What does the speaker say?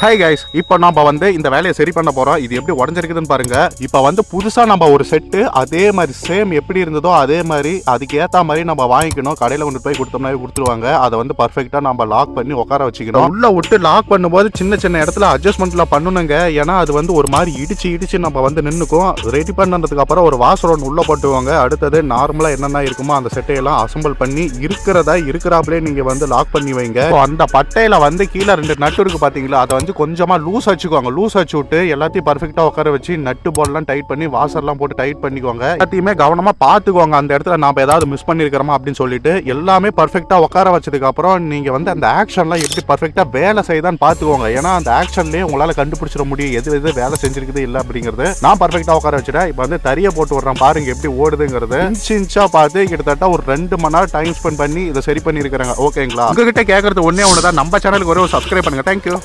Hi guys இப்போ நம்ம வந்து இந்த வேலையை சரி பண்ண போறோம். இது எப்படி உடஞ்சிருக்குதுன்னு பாருங்க. இப்போ வந்து புதுசா நம்ம ஒரு செட்டு அதே மாதிரி சேம் எப்படி இருந்ததோ அதே மாதிரி அதுக்கு ஏத்த மாதிரி நம்ம வாங்கிக்கணும். கடையில கொண்டு போய் கொடுத்தோம்னா கொடுத்துருவாங்க. அதை வந்து பர்ஃபெக்ட்டா நம்ம லாக் பண்ணி உட்கார வச்சுக்கணும். உள்ள விட்டு லாக் பண்ணும்போது சின்ன சின்ன இடத்துல அட்ஜஸ்ட்மெண்ட்ல பண்ணணுங்க. ஏன்னா அது வந்து ஒரு மாதிரி இடிச்சு இடிச்சு நம்ம வந்து நின்னுக்கும். ரெடி பண்ணதுக்கு அப்புறம் ஒரு வாசர் ஒன்று உள்ள போட்டுவாங்க. அடுத்தது நார்மலா என்னென்ன இருக்குமோ அந்த செட்டையெல்லாம் அசம்பிள் பண்ணி இருக்கிறதா இருக்கிறாப்லே நீங்க வந்து லாக் பண்ணி வைங்க. அந்த பட்டையில வந்து கீழே ரெண்டு நட்டு இருக்கு பாத்தீங்களா? அதை வந்து கொஞ்சமா லூஸ் வச்சுக்குவாங்க லூஸ் வச்சு விட்டு எல்லாத்தையும் பர்ஃபெக்டாக உட்கார வச்சு நட்டு போர்ட்லாம் டைட் பண்ணி வாசர்லாம் போட்டு டைட் பண்ணிக்கோங்க எல்லாத்தையுமே கவனமா பார்த்துக்குவாங்க. அந்த இடத்துல நாம ஏதாவது மிஸ் பண்ணிருக்கிறோமா அப்படின்னு சொல்லிட்டு எல்லாமே பர்ஃபெக்டாக உட்கார வச்சதுக்கப்புறம் நீங்கள் நீங்க வந்து அந்த ஆக்ஷன்லாம் எப்படி பர்ஃபெக்டாக வேலை செய்யுதான்னு பார்த்துக்கோங்க ஏன்னா அந்த ஆக்ஷன்லயே உங்களால் கண்டுபிடிச்சிட முடியும். எது எது வேலை செஞ்சிருக்குது இல்லை அப்படிங்கிறது. நான் பர்ஃபெக்டாக உட்கார வச்சுட்டேன். இப்போ வந்து தறியை போட்டு விட்றேன் பாருங்க எப்படி ஓடுதுங்கிறது. இன்ச் பார்த்து கிட்டத்தட்ட ஒரு ரெண்டு மணி நேரம் டைம் ஸ்பெண்ட் பண்ணி இதை சரி பண்ணியிருக்கிறாங்க. ஓகேங்களா உங்ககிட்ட கேட்கறது ஒன்னே ஒன்று தான் நம்ம சேனலுக்கு ஒரு சப்ஸ்கிரைப் பண்ணுங்க. தேங்க்யூ